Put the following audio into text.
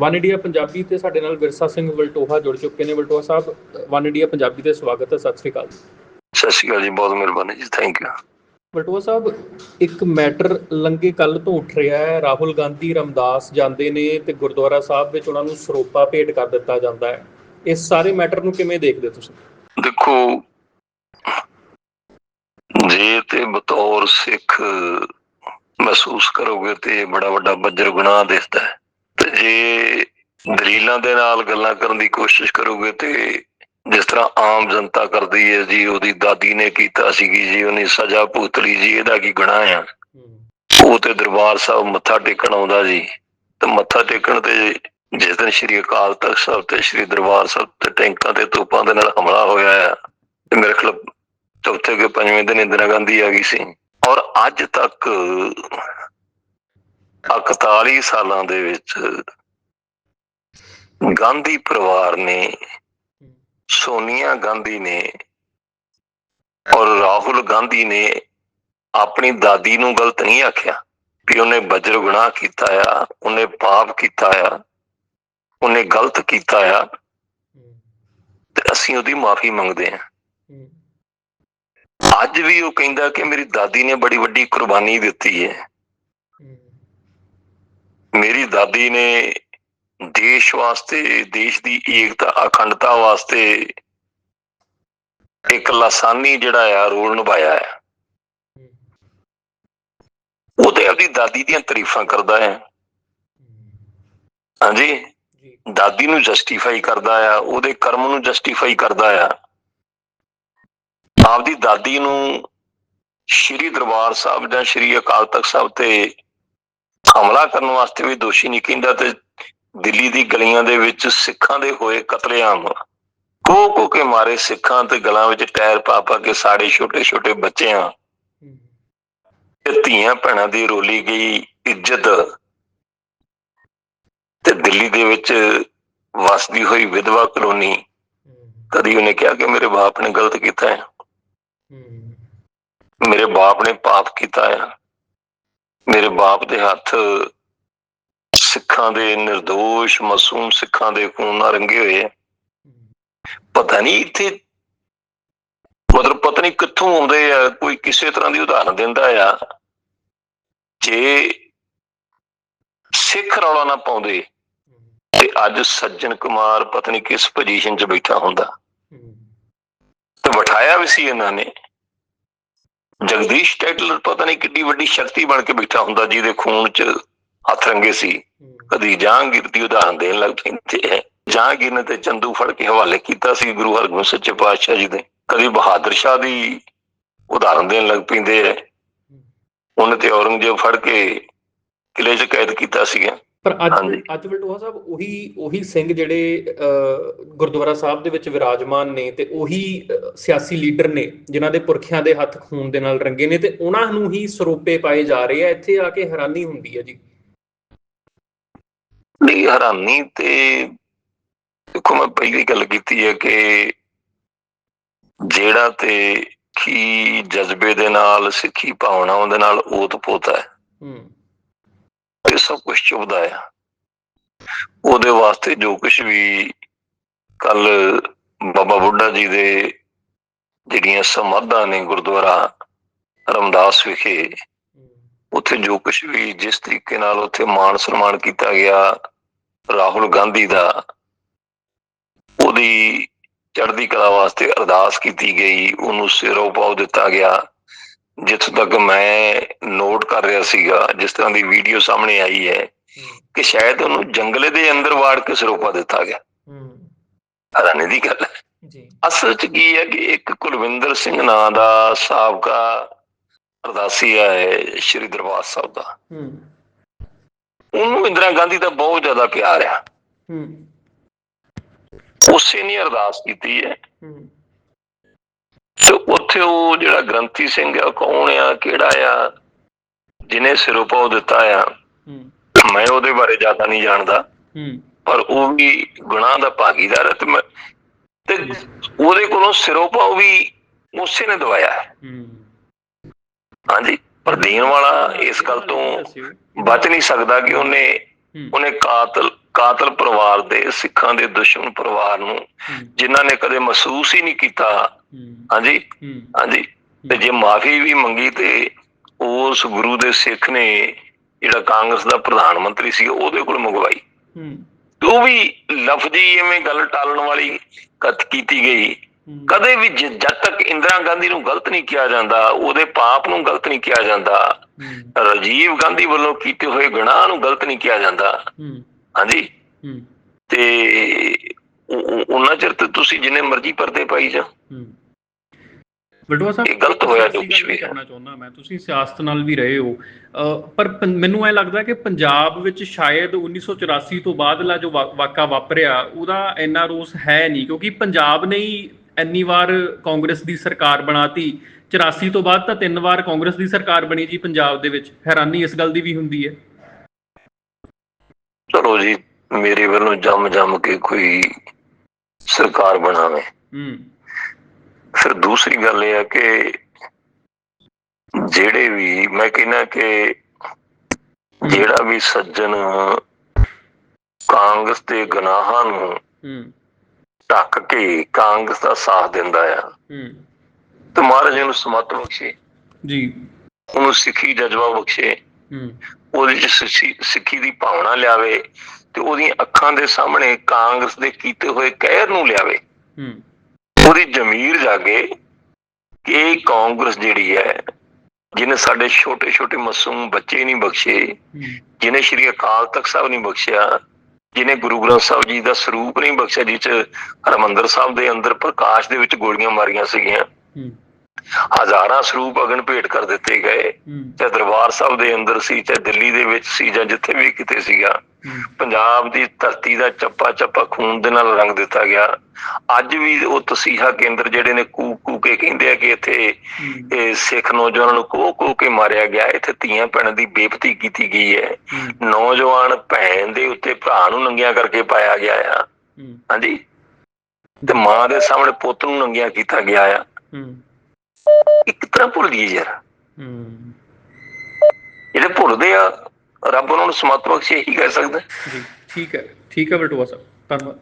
One India Punjabi ਤੇ ਸਾਡੇ ਨਾਲ ਵਿਰਸਾ ਸਿੰਘ ਵਲਟੋਹਾ ਜੁੜ ਚੁੱਕੇ ਨੇ। ਵਲਟੋਹਾ ਸਾਹਿਬ ਵਨ ਇੰਡੀਆ ਪੰਜਾਬੀ ਤੇ ਸਵਾਗਤ ਹੈ। ਸਤਿ ਸ੍ਰੀ ਅਕਾਲ ਸਤਿ ਸ਼੍ਰੀ ਅਕਾਲ ਜੀ ਬਹੁਤ ਮਿਹਰਬਾਨੀ ਜੀ। ਥੈਂਕ ਯੂ ਵਲਟੋਹਾ ਸਾਹਿਬ ਇੱਕ ਮੈਟਰ ਲੰਗੇ ਕੱਲ ਤੋਂ ਉੱਠ ਰਿਹਾ ਹੈ। ਰਾਹੁਲ ਗਾਂਧੀ ਰਮਦਾਸ ਜਾਂਦੇ ਨੇ ਤੇ ਗੁਰਦੁਆਰਾ ਸਾਹਿਬ ਵਿੱਚ ਉਹਨਾਂ ਨੂੰ ਸਰੋਪਾ ਭੇਟ ਕਰ ਦਿੱਤਾ ਜਾਂਦਾ ਹੈ। ਇਸ ਸਾਰੇ ਮੈਟਰ ਨੂੰ ਕਿਵੇਂ ਦੇਖਦੇ ਤੁਸੀਂ? ਦੇਖੋ ਜੇ ਤੇ ਬਤੌਰ ਸਿੱਖ ਮਹਿਸੂਸ ਕਰੋਗੇ ਤੇ ਬੜਾ ਵੱਡਾ ਬੱਜਰ ਗੁਨਾਹ ਦਿਸਦਾ ਹੈ। ਜੇ ਦਲੀਲਾਂ ਦੇ ਨਾਲ ਗੱਲਾਂ ਕਰਨ ਦੀ ਕੋਸ਼ਿਸ਼ ਕਰੋਗੇ ਤੇ ਜਿਸ ਤਰ੍ਹਾਂ ਆਮ ਜਨਤਾ ਕਰਦੀ ਹੈ ਜੀ, ਉਹਦੀ ਦਾਦੀ ਨੇ ਕੀਤਾ ਸੀਗੀ ਜੀ, ਉਹਨੇ ਸਜ਼ਾ ਭੁਗਤ ਲਈ ਜੀ, ਇਹਦਾ ਕੀ ਗੁਨਾਹ ਆ? ਉਹ ਤੇ ਦਰਬਾਰ ਸਾਹਿਬ ਮੱਥਾ ਟੇਕਣ ਆਉਂਦਾ ਜੀ, ਤੇ ਮੱਥਾ ਟੇਕਣ ਤੇ ਜਿਸ ਦਿਨ ਸ਼੍ਰੀ ਅਕਾਲ ਤਖਤ ਸਾਹਿਬ ਤੇ ਸ਼੍ਰੀ ਦਰਬਾਰ ਸਾਹਿਬ ਤੇ ਟੈਂਕਾਂ ਤੇ ਤੋਪਾਂ ਦੇ ਨਾਲ ਹਮਲਾ ਹੋਇਆ ਹੈ ਤੇ ਮੇਰੇ ਖਿਆਲ ਚੌਥੇ ਕੇ ਪੰਜਵੇਂ ਦਿਨ ਇੰਦਰਾ ਗਾਂਧੀ ਆ ਗਈ ਸੀ। ਔਰ ਅੱਜ ਤੱਕ 41 ਸਾਲਾਂ ਦੇ ਵਿੱਚ ਗਾਂਧੀ ਪਰਿਵਾਰ ਨੇ, ਸੋਨੀਆ ਗਾਂਧੀ ਨੇ ਔਰ ਰਾਹੁਲ ਗਾਂਧੀ ਨੇ ਆਪਣੀ ਦਾਦੀ ਨੂੰ ਗਲਤ ਨਹੀਂ ਆਖਿਆ ਵੀ ਉਹਨੇ ਵਜਰ ਗੁਨਾਹ ਕੀਤਾ ਆ, ਉਹਨੇ ਪਾਪ ਕੀਤਾ ਆ, ਉਹਨੇ ਗਲਤ ਕੀਤਾ ਆ। ਤੇ ਅਸੀਂ ਉਹਦੀ ਮਾਫੀ ਮੰਗਦੇ ਹਾਂ। ਅੱਜ ਵੀ ਉਹ ਕਹਿੰਦਾ ਕਿ ਮੇਰੀ ਦਾਦੀ ਨੇ ਬੜੀ ਵੱਡੀ ਕੁਰਬਾਨੀ ਦਿੱਤੀ ਹੈ। ਮੇਰੀ ਦਾਦੀ ਨੇ ਦੇਸ਼ ਵਾਸਤੇ ਦੇਸ਼ ਦੀ ਏਕਤਾ ਅਖੰਡਤਾ ਵਾਸਤੇ ਇੱਕ ਲਾਸਾਨੀ ਜਿਹੜਾ ਆ ਰੋਲ ਨਿਭਾਇਆ ਹੈ ਉਹ ਤੇ ਆਪਣੀ ਦਾਦੀ ਦੀਆਂ ਤਾਰੀਫਾਂ ਕਰਦਾ ਹੈ ਹਾਂਜੀ? ਦਾਦੀ ਨੂੰ ਜਸਟੀਫਾਈ ਕਰਦਾ ਆ ਉਹਦੇ ਕਰਮ ਨੂੰ ਜਸਟੀਫਾਈ ਕਰਦਾ ਆ। ਆਪਦੀ ਦਾਦੀ ਨੂੰ ਸ਼੍ਰੀ ਦਰਬਾਰ ਸਾਹਿਬ ਜਾਂ ਸ਼੍ਰੀ ਅਕਾਲ ਤਖਤ ਸਾਹਿਬ ਤੇ ਹਮਲਾ ਕਰਨ ਵਾਸਤੇ ਵੀ ਦੋਸ਼ੀ ਨਹੀਂ ਕਹਿੰਦਾ ਤੇ ਦਿੱਲੀ ਦੀ ਗਲੀਆਂ ਦੇ ਵਿੱਚ ਸਿੱਖਾਂ ਦੇ ਹੋਏ ਕਤਲੇਆਮ। ਕੋ ਕੋ ਕੇ ਮਾਰੇ ਸਿੱਖਾਂ ਤੇ ਗਲਾਂ ਵਿੱਚ ਟਾਇਰ ਪਾ ਪਾ ਕੇ ਸਾਡੇ ਛੋਟੇ ਛੋਟੇ ਬੱਚਿਆਂ। ਤੇ ਧੀਆਂ ਭੈਣਾਂ ਦੀ ਰੋਲੀ ਗਈ ਇੱਜ਼ਤ। ਤੇ ਦਿੱਲੀ ਦੇ ਵਿੱਚ ਵਸਦੀ ਹੋਈ ਵਿਧਵਾ ਕਲੋਨੀ। ਕਦੀ ਉਹਨੇ ਕਿਹਾ ਕਿ ਮੇਰੇ ਬਾਪ ਨੇ ਗਲਤ ਕੀਤਾ ਹੈ। ਮੇਰੇ ਬਾਪ ਨੇ ਪਾਪ ਕੀਤਾ ਹੈ। ਮੇਰੇ ਬਾਪ ਦੇ ਹੱਥ ਸਿੱਖਾਂ ਦੇ નિર્ਦੋਸ਼ ਮਾਸੂਮ ਸਿੱਖਾਂ ਦੇ ਖੂਨ ਨਾਲ ਰੰਗੇ ਹੋਏ ਪਤਾ ਨਹੀਂ ਇੱਥੇ ਮਤਲਬ ਪਤਾ ਨਹੀਂ ਕਿੱਥੋਂ ਆਉਂਦੇ ਆ, ਕੋਈ ਕਿਸੇ ਤਰ੍ਹਾਂ ਦੀ ਉਦਾਹਰਨ ਦਿੰਦਾ ਆ। ਜੇ ਸਿੱਖ ਰੌਲਾ ਨਾ ਪਾਉਂਦੇ, ਤੇ ਅੱਜ ਸੱਜਣ ਕੁਮਾਰ ਪਤਾ ਨਹੀਂ ਕਿਸ ਪੋਜੀਸ਼ਨ 'ਚ ਬੈਠਾ ਹੁੰਦਾ। ਤੇ ਬਿਠਾਇਆ ਵੀ ਸੀ ਇਹਨਾਂ ਨੇ। ਜਗਦੀਸ਼ ਟਾਈਟਲਰ ਪਤਾ ਨਹੀਂ ਕਿੱਡੀ ਵੱਡੀ ਸ਼ਕਤੀ ਬਣ ਕੇ ਬੈਠਾ ਹੁੰਦਾ, ਜਿਹਦੇ ਖੂਨ 'ਚ ਹੱਥ ਰੰਗੇ ਸੀ। ਕਦੀ ਜਹਾਂਗੀਰ ਦੀ ਉਦਾਹਰਨ ਦੇਣ ਲੱਗ ਪੈਂਦੇ ਹੈ। ਜਹਾਂਗੀਰ ਨੇ ਤੇ ਚੰਦੂ ਫੜ ਕੇ ਹਵਾਲੇ ਕੀਤਾ ਸੀ ਗੁਰੂ ਹਰਗੋਬਿੰਦ ਸੱਚੇ ਪਾਤਸ਼ਾਹ ਜੀ ਦੇ। ਕਦੀ ਬਹਾਦਰ ਸ਼ਾਹ ਦੀ ਉਦਾਹਰਨ ਦੇਣ ਲੱਗ ਪੈਂਦੇ ਹੈ। ਉਹਨੇ ਤੇ ਔਰੰਗਜ਼ੇਬ ਫੜ ਕੇ ਕਿਲੇ 'ਚ ਕੈਦ ਕੀਤਾ ਸੀਗਾ। ਪਰ ਅੱਜ। ਅੱਜ ਵਲਟੋਹਾ ਸਾਹਿਬ ਉਹੀ ਉਹੀ ਸਿੰਘ ਜਿਹੜੇ ਗੁਰਦੁਆਰਾ ਸਾਹਿਬ ਦੇ ਵਿੱਚ ਵਿਰਾਜਮਾਨ ਨੇ ਤੇ ਉਹੀ ਸਿਆਸੀ ਲੀਡਰ ਨੇ ਜਿਨ੍ਹਾਂ ਦੇ ਪੁਰਖਿਆਂ ਦੇ ਹੱਥ ਖੂਨ ਦੇ ਨਾਲ ਰੰਗੇ ਨੇ ਤੇ ਉਹਨਾਂ ਨੂੰ ਹੀ ਸਰੋਪੇ ਪਾਏ ਜਾ ਰਹੇ ਆ। ਇੱਥੇ ਆ ਕੇ ਹੈਰਾਨੀ ਹੁੰਦੀ ਹੈ ਜੀ। ਨਹੀਂ ਹੈਰਾਨੀ ਤੇ ਦੇਖੋ ਮੈਂ ਪਹਿਲੀ ਗੱਲ ਕੀਤੀ ਹੈ ਕਿ ਜਿਹੜਾ ਤੇ ਕੀ ਜਜ਼ਬੇ ਦੇ ਨਾਲ ਸਿੱਖੀ ਭਾਵਨਾ ਉਹਦੇ ਨਾਲ ਓਤ ਪੋਤਾ ਹੈ। ਹੂੰ। ਇਹ ਸਭ ਕੁਝ ਚੁਭਦਾ ਆ। ਉਹਦੇ ਵਾਸਤੇ ਜੋ ਕੁਝ ਵੀ ਕੱਲ ਬਾਬਾ ਬੁੱਢਾ ਜੀ ਦੇ ਜਿਹੜੀਆਂ ਸਮਾਧਾਂ ਨੇ ਗੁਰਦੁਆਰਾ ਰਮਦਾਸ ਵਿਖੇ ਉੱਥੇ ਜੋ ਕੁਝ ਵੀ ਜਿਸ ਤਰੀਕੇ ਨਾਲ ਉੱਥੇ ਮਾਣ ਸਨਮਾਨ ਕੀਤਾ ਗਿਆ ਰਾਹੁਲ ਗਾਂਧੀ ਦਾ ਉਹਦੀ ਚੜ੍ਹਦੀ ਕਲਾ ਵਾਸਤੇ ਅਰਦਾਸ ਕੀਤੀ ਗਈ ਉਹਨੂੰ ਸਿਰੋਂ ਪਾਉ ਦਿੱਤਾ ਗਿਆ। ਜਿੱਥੋਂ ਤੱਕ ਮੈਂ ਨੋਟ ਕਰ ਰਿਹਾ ਸੀਗਾ ਜਿਸ ਤਰ੍ਹਾਂ ਦੀ ਵੀਡੀਓ ਸਾਹਮਣੇ ਆਈ ਹੈ ਕਿ ਸ਼ਾਇਦ ਉਹਨੂੰ ਜੰਗਲੇ ਦੇ ਅੰਦਰ ਵਾੜ ਕੇ ਸਰੋਪਾ ਦਿੱਤਾ ਗਿਆ। ਹੂੰ। ਹੈਰਾਨੀ ਦੀ ਗੱਲ ਹੈ। ਜੀ। ਅਸਲ 'ਚ ਕੀ ਹੈ ਕਿ ਇੱਕ ਕੁਲਵਿੰਦਰ ਸਿੰਘ ਨਾਂ ਦਾ ਸਾਬਕਾ ਅਰਦਾਸੀਆ ਹੈ ਸ਼੍ਰੀ ਦਰਬਾਰ ਸਾਹਿਬ ਦਾ। ਹੂੰ। ਉਹਨੂੰ ਇੰਦਰਾ ਗਾਂਧੀ ਦਾ ਬਹੁਤ ਜ਼ਿਆਦਾ ਪਿਆਰ ਆ। ਹੂੰ। ਉਸੇ ਨੇ ਅਰਦਾਸ ਕੀਤੀ ਹੈ। ਹੂੰ। ਤੇ ਉੱਥੇ ਉਹ ਜਿਹੜਾ ਗ੍ਰੰਥੀ ਸਿੰਘ ਆ ਕੌਣ ਆ ਕਿਹੜਾ ਆ ਜਿਹਨੇ ਸਿਰੋਪਾ ਦਿੱਤਾ ਆ ਮੈਂ ਉਹਦੇ ਬਾਰੇ ਜ਼ਿਆਦਾ ਨਹੀਂ ਜਾਣਦਾ। ਪਰ ਉਹ ਵੀ ਗੁਨਾਹ ਦਾ ਭਾਗੀਦਾਰ ਹੈ ਤੇ ਮੈਂ ਤੇ ਉਹਦੇ ਕੋਲੋਂ ਸਿਰੋਪਾ ਵੀ ਉਸੇ ਨੇ ਦਵਾਇਆ। ਹੂੰ। ਹਾਂਜੀ ਪਰ ਦੇਣ ਵਾਲਾ ਇਸ ਗੱਲ ਤੋਂ ਬਚ ਨਹੀਂ ਸਕਦਾ ਕਿ ਉਹਨੇ ਉਹਨੇ ਕਾਤਲ ਕਾਤਲ ਪਰਿਵਾਰ ਦੇ ਸਿੱਖਾਂ ਦੇ ਦੁਸ਼ਮਣ ਪਰਿਵਾਰ ਨੂੰ ਜਿਨ੍ਹਾਂ ਨੇ ਕਦੇ ਮਹਿਸੂਸ ਹੀ ਨਹੀਂ ਕੀਤਾ। ਹਾਂਜੀ? ਹਾਂਜੀ? ਤੇ ਜੇ ਮਾਫੀ ਵੀ ਮੰਗੀ ਤੇ ਉਸ ਗੁਰੂ ਦੇ ਸਿੱਖ ਨੇ ਜਿਹੜਾ ਕਾਂਗਰਸ ਦਾ ਪ੍ਰਧਾਨ ਮੰਤਰੀ ਸੀ ਉਹਦੇ ਕੋਲ ਮੰਗਵਾਈ। ਉਹ ਵੀ ਲਫ਼ਜ਼ੀ ਐਵੇਂ ਗੱਲ ਟਾਲਣ ਵਾਲੀ ਕਤ ਕੀਤੀ ਗਈ। ਕਦੇ ਵੀ ਜਦ ਤੱਕ ਇੰਦਰਾ ਗਾਂਧੀ ਨੂੰ ਗਲਤ ਨਹੀਂ ਕਿਹਾ ਜਾਂਦਾ ਉਹਦੇ ਪਾਪ ਨੂੰ ਗਲਤ ਨਹੀਂ ਕਿਹਾ ਜਾਂਦਾ। ਰਾਜੀਵ ਗਾਂਧੀ ਵੱਲੋਂ ਕੀਤੇ ਹੋਏ ਗੁਨਾਹ ਨੂੰ ਗਲਤ ਨਹੀਂ ਕਿਹਾ ਜਾਂਦਾ। ਹਾਂਜੀ? ਤੇ ਉਹ- ਉਹ- ਉਹਨਾਂ ਚਿਰ ਤੇ ਤੁਸੀਂ ਜਿੰਨੇ ਮਰਜ਼ੀ ਪਰਦੇ ਪਾਈ ਜਾ ਹੂੰ। ਬਲਟਵਾ ਸਾਹਿਬ ਇਹ ਗਲਤ ਹੋਇਆ ਜੋ ਗੱਲ ਵੀ ਹੈ। ਕਰਨਾ ਚਾਹੁੰਦਾ ਮੈਂ ਤੁਸੀਂ ਸਿਆਸਤ ਨਾਲ ਵੀ ਰਹੇ ਹੋ। ਪਰ ਮੈਨੂੰ ਐ ਲੱਗਦਾ ਕਿ ਪੰਜਾਬ ਵਿੱਚ ਸ਼ਾਇਦ 1984 ਤੋਂ ਬਾਅਦਲਾ ਜੋ ਵਾਕਾ ਵਾਪਰਿਆ ਉਹਦਾ ਇੰਨਾ ਰੋਸ ਹੈ ਨਹੀਂ ਕਿਉਂਕਿ ਪੰਜਾਬ ਨੇ ਹੀ ਇੰਨੀ ਵਾਰ ਕਾਂਗਰਸ ਦੀ ਸਰਕਾਰ ਬਣਾਤੀ 84 ਤੋਂ ਬਾਅਦ ਤਾਂ ਤਿੰਨ ਵਾਰ ਕਾਂਗਰਸ ਦੀ ਸਰਕਾਰ ਬਣੀ ਜੀ ਪੰਜਾਬ ਦੇ ਵਿੱਚ। ਹੈਰਾਨੀ ਇਸ ਗੱਲ ਦੀ ਵੀ ਹੁੰਦੀ ਹੈ। ਚਲੋ ਜੀ ਮੇਰੇ ਵੱਲੋਂ ਜੰਮ ਜੰਮ ਕੇ ਕੋਈ ਸਰਕਾਰ ਬਣਾਵੇ। ਹੂੰ। ਫਿਰ ਦੂਸਰੀ ਗੱਲ ਇਹ ਹੈ ਕਿ ਜਿਹੜੇ ਵੀ ਮੈਂ ਕਹਿੰਦਾ ਕਿ ਜਿਹੜਾ ਵੀ ਸੱਜਣ ਕਾਂਗਰਸ ਦੇ ਗੁਨਾਹਾਂ ਨੂੰ ਹੂੰ। ਢੱਕ ਕੇ ਕਾਂਗਰਸ ਦਾ ਸਾਥ ਦਿੰਦਾ ਆ। ਹੂੰ। ਤੇ ਮਹਾਰਾਜ ਨੂੰ ਸਮਤ ਬਖਸ਼ੇ। ਜੀ। ਉਹਨੂੰ ਸਿੱਖੀ ਜਜ਼ਬਾ ਬਖਸ਼ੇ। ਹੂੰ। ਉਹਦੇ ਚ ਸਿੱਖੀ ਸਿੱਖੀ ਦੀ ਭਾਵਨਾ ਲਿਆਵੇ ਤੇ ਉਹਦੀਆਂ ਅੱਖਾਂ ਦੇ ਸਾਹਮਣੇ ਕਾਂਗਰਸ ਦੇ ਕੀਤੇ ਹੋਏ ਕਹਿਰ ਨੂੰ ਲਿਆਵੇ। ਹੂੰ। ਉਹਦੀ ਜ਼ਮੀਰ ਜਾਗੇ ਕਿ ਇਹ ਕਾਂਗਰਸ ਜਿਹੜੀ ਹੈ ਜਿਹਨੇ ਸਾਡੇ ਛੋਟੇ ਛੋਟੇ ਮਾਸੂਮ ਬੱਚੇ ਨਹੀਂ ਬਖਸ਼ੇ ਜਿਹਨੇ ਸ਼੍ਰੀ ਅਕਾਲ ਤਖਤ ਸਾਹਿਬ ਨਹੀਂ ਬਖਸ਼ਿਆ ਜਿਹਨੇ ਗੁਰੂ ਗ੍ਰੰਥ ਸਾਹਿਬ ਜੀ ਦਾ ਸਰੂਪ ਨਹੀਂ ਬਖਸ਼ਿਆ ਜਿਸ ਚ ਹਰਮੰਦਰ ਸਾਹਿਬ ਦੇ ਅੰਦਰ ਪ੍ਰਕਾਸ਼ ਦੇ ਵਿੱਚ ਗੋਲੀਆਂ ਮਾਰੀਆਂ ਸੀਗੀਆਂ। ਹਜ਼ਾਰਾਂ ਸਰੂਪ ਅਗਨ ਭੇਟ ਕਰ ਦਿੱਤੇ ਗਏ ਚਾਹੇ ਦਰਬਾਰ ਸਾਹਿਬ ਦੇ ਅੰਦਰ ਸੀ ਚਾਹੇ ਦਿੱਲੀ ਦੇ ਵਿੱਚ ਸੀ ਜਾਂ ਜਿੱਥੇ ਵੀ ਕਿਤੇ ਸੀਗਾ। ਪੰਜਾਬ ਦੀ ਧਰਤੀ ਦਾ ਚੱਪਾ ਚੱਪਾ ਖੂਨ ਦੇ ਨਾਲ ਰੰਗ ਦਿੱਤਾ ਗਿਆ। ਅੱਜ ਵੀ ਉਹ ਤਸੀਹਾ ਕੇਂਦਰ ਜਿਹੜੇ ਨੇ ਕੂ ਕੂ ਕੇ ਕਹਿੰਦੇ ਆ ਕਿ ਇੱਥੇ ਇਹ ਸਿੱਖ ਨੌਜਵਾਨਾਂ ਨੂੰ ਕੋ ਕੋ ਕੇ ਮਾਰਿਆ ਗਿਆ। ਇੱਥੇ ਧੀਆਂ ਭੈਣਾਂ ਦੀ ਬੇਪਤੀ ਕੀਤੀ ਗਈ ਹੈ। ਨੌਜਵਾਨ ਭੈਣ ਦੇ ਉੱਤੇ ਭਰਾ ਨੂੰ ਨੰਗਿਆ ਕਰਕੇ ਪਾਇਆ ਗਿਆ ਆ। ਹਾਂਜੀ? ਤੇ ਮਾਂ ਦੇ ਸਾਹਮਣੇ ਪੁੱਤ ਨੂੰ ਨੰਗਿਆ ਕੀਤਾ ਗਿਆ ਆ। ਇੱਕ ਤਰ੍ਹਾਂ ਭੁੱਲ ਗਈ ਯਾਰ। ਹੂੰ। ਜਿਹੜੇ ਭੁੱਲਦੇ ਆ ਰੱਬ ਉਹਨਾਂ ਨੂੰ ਸਮਤ ਬਖਸ਼ੇ ਹੀ ਕਹਿ ਸਕਦਾ। ਜੀ ਠੀਕ ਹੈ ਠੀਕ ਹੈ ਬਲਟਵਾ ਸਾਹਿਬ ਧੰਨਵਾਦ।